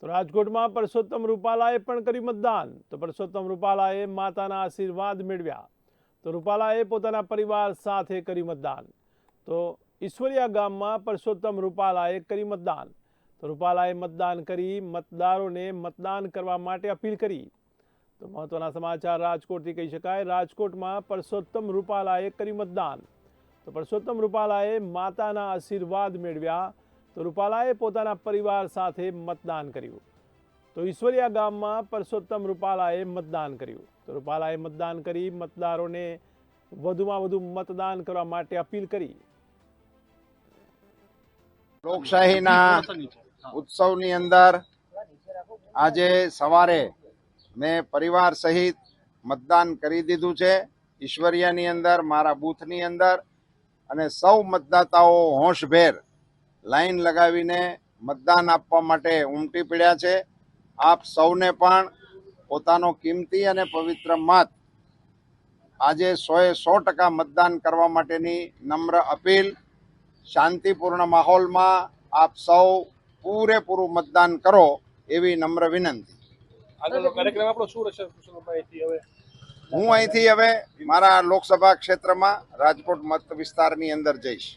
તો રાજકોટમાં પરસોત્તમ રૂપાલાએ પણ કર્યું મતદાન. તો પરસોત્તમ રૂપાલાએ માતાના આશીર્વાદ મેળવ્યા. તો રૂપાલાએ પોતાના પરિવાર સાથે કર્યું મતદાન. તો ઈશ્વરિયા ગામમાં પરસોત્તમ રૂપાલાએ કર્યું મતદાન. તો રૂપાલાએ મતદાન કરી, મતદારોને મતદાન કરવા માટે અપીલ કરી. તો મહત્વના સમાચાર રાજકોટથી કહી શકાય. રાજકોટમાં પરસોત્તમ રૂપાલાએ કર્યું મતદાન. તો પરસોત્તમ રૂપાલાએ માતાના આશીર્વાદ મેળવ્યા. તો રૂપાલાએ પોતાના પરિવાર સાથે મતદાન કર્યું. તો ઈશ્વરિયા ગામમાં પરસોત્તમ રૂપાલાએ મતદાન કર્યું. તો રૂપાલાએ મતદાન કરી, મતદારોને વધુમાં વધુ મતદાન કરવા માટે અપીલ કરી. લોકશાહીના ઉત્સવની અંદર આજે સવારે મેં પરિવાર સહિત મતદાન કરી દીધું છે. ઈશ્વરિયાની અંદર, મારા બૂથની અંદર અને સૌ મતદાતાઓ હોંશભેર લાઈન લગાવીને મતદાન આપવા માટે ઉમટી પડ્યા છે. આપ સૌને પણ પોતાનો કિંમતી અને પવિત્ર મત આજે સોએ સો ટકા મતદાન કરવા માટેની નમ્ર અપીલ. શાંતિપૂર્ણ માહોલમાં આપ સૌ પૂરેપૂરું મતદાન કરો એવી નમ્ર વિનંતી. હું અહીંથી હવે મારા લોકસભા ક્ષેત્રમાં રાજકોટ મત વિસ્તારની અંદર જઈશ.